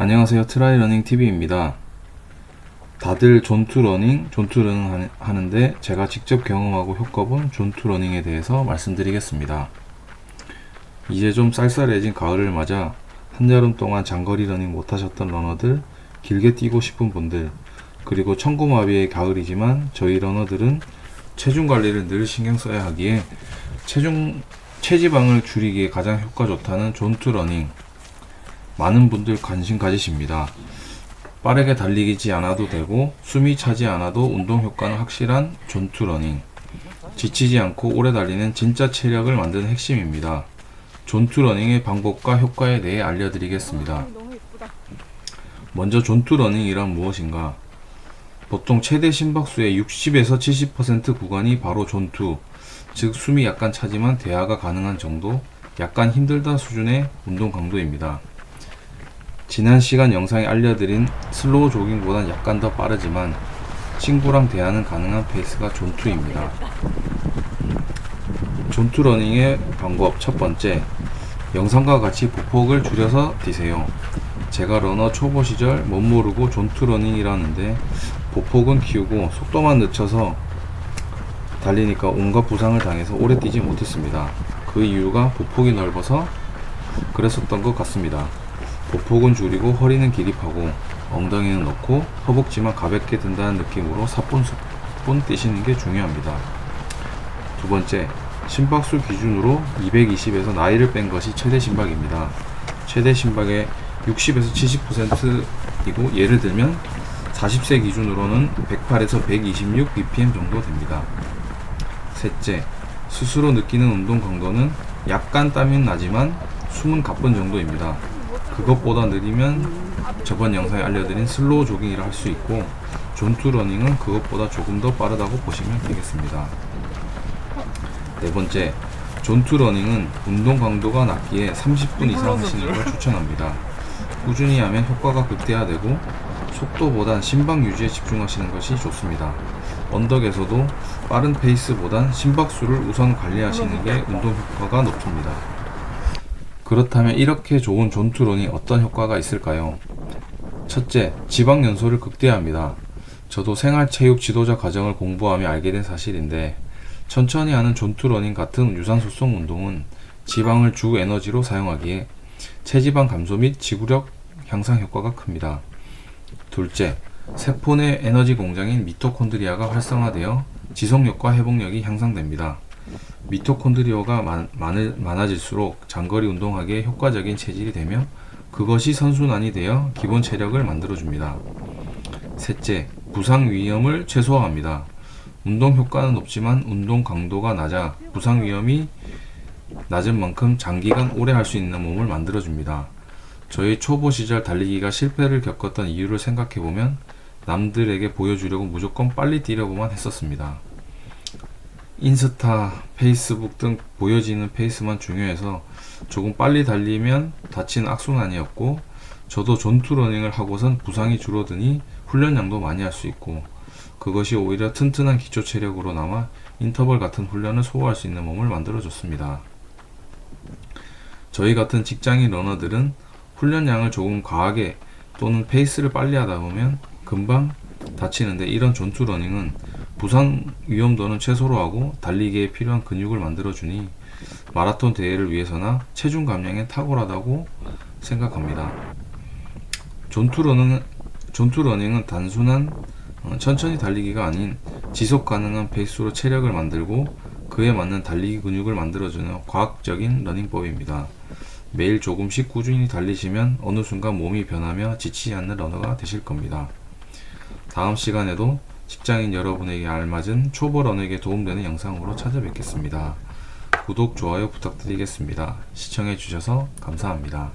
안녕하세요. 트라이러닝 TV입니다. 다들 존투러닝, 존투러닝 하는- 하는데 제가 직접 경험하고 효과 본 존투러닝에 대해서 말씀드리겠습니다. 이제 좀 쌀쌀해진 가을을 맞아 한여름 동안 장거리 러닝 못하셨던 러너들, 길게 뛰고 싶은 분들, 그리고 천고마비의 가을이지만 저희 러너들은 체중 관리를 늘 신경 써야 하기에 체중 체지방을 줄이기에 가장 효과 좋다는 존투 러닝 많은 분들 관심 가지십니다. 빠르게 달리지 않아도 되고 숨이 차지 않아도 운동 효과는 확실한 존투 러닝 지치지 않고 오래 달리는 진짜 체력을 만드는 핵심입니다. 존투 러닝의 방법과 효과에 대해 알려드리겠습니다. 먼저 존투 러닝이란 무엇인가? 보통 최대 심박수의 60에서 70% 구간이 바로 존투, 즉 숨이 약간 차지만 대화가 가능한 정도, 약간 힘들다 수준의 운동 강도입니다. 지난 시간 영상에 알려드린 슬로우 조깅보단 약간 더 빠르지만 친구랑 대화는 가능한 페이스가 존투입니다. 존투 러닝의 방법 첫 번째, 영상과 같이 보폭을 줄여서 뛰세요. 제가 러너 초보 시절 못 모르고 존투 러닝이라는데 보폭은 키우고 속도만 늦춰서 달리니까 온갖 부상을 당해서 오래 뛰지 못했습니다. 그 이유가 보폭이 넓어서 그랬었던 것 같습니다. 보폭은 줄이고 허리는 기립하고 엉덩이는 넣고 허벅지만 가볍게 든다는 느낌으로 사뿐사뿐 뛰시는 게 중요합니다. 두 번째, 심박수 기준으로 220에서 나이를 뺀 것이 최대 심박입니다. 최대 심박의 60에서 70%이고 예를 들면 40세 기준으로는 108에서 126 bpm 정도 됩니다. 셋째, 스스로 느끼는 운동 강도는 약간 땀이 나지만 숨은 가쁜 정도입니다. 그것보다 느리면 저번 영상에 알려드린 슬로우 조깅이라 할 수 있고 존투 러닝은 그것보다 조금 더 빠르다고 보시면 되겠습니다. 네 번째, 존투 러닝은 운동 강도가 낮기에 30분 이상 하시는 걸 추천합니다. 꾸준히 하면 효과가 극대화되고 속도보단 심박 유지에 집중하시는 것이 좋습니다. 언덕에서도 빠른 페이스보단 심박수를 우선 관리하시는 게 운동 효과가 높습니다. 그렇다면 이렇게 좋은 존투론이 어떤 효과가 있을까요? 첫째, 지방 연소를 극대화합니다. 저도 생활체육 지도자 과정을 공부하며 알게 된 사실인데 천천히 하는 존투러닝 같은 유산소성 운동은 지방을 주 에너지로 사용하기에 체지방 감소 및 지구력 향상 효과가 큽니다. 둘째, 세포 내 에너지 공장인 미토콘드리아가 활성화되어 지속력과 회복력이 향상됩니다. 미토콘드리아가 많, 많아질수록 장거리 운동하기에 효과적인 체질이 되며 그것이 선순환이 되어 기본 체력을 만들어줍니다. 셋째, 부상 위험을 최소화합니다. 운동 효과는 높지만 운동 강도가 낮아 부상 위험이 낮은 만큼 장기간 오래 할 수 있는 몸을 만들어줍니다. 저희 초보 시절 달리기가 실패를 겪었던 이유를 생각해보면 남들에게 보여주려고 무조건 빨리 뛰려고만 했었습니다. 인스타, 페이스북 등 보여지는 페이스만 중요해서 조금 빨리 달리면 다치는 악순환이었고 저도 존투 러닝을 하고선 부상이 줄어드니 훈련량도 많이 할 수 있고 그것이 오히려 튼튼한 기초 체력으로 남아 인터벌 같은 훈련을 소화할 수 있는 몸을 만들어줬습니다. 저희 같은 직장인 러너들은 훈련량을 조금 과하게 또는 페이스를 빨리 하다 보면 금방 다치는데 이런 존투 러닝은 부상 위험도는 최소로 하고 달리기에 필요한 근육을 만들어주니 마라톤 대회를 위해서나 체중 감량에 탁월하다고 생각합니다. 존투 러닝은, 존투 러닝은 단순한 어, 천천히 달리기가 아닌 지속 가능한 페이스로 체력을 만들고 그에 맞는 달리기 근육을 만들어주는 과학적인 러닝법입니다. 매일 조금씩 꾸준히 달리시면 어느 순간 몸이 변하며 지치지 않는 러너가 되실 겁니다. 다음 시간에도 직장인 여러분에게 알맞은 초보 러너에게 도움되는 영상으로 찾아뵙겠습니다. 구독, 좋아요 부탁드리겠습니다. 시청해주셔서 감사합니다.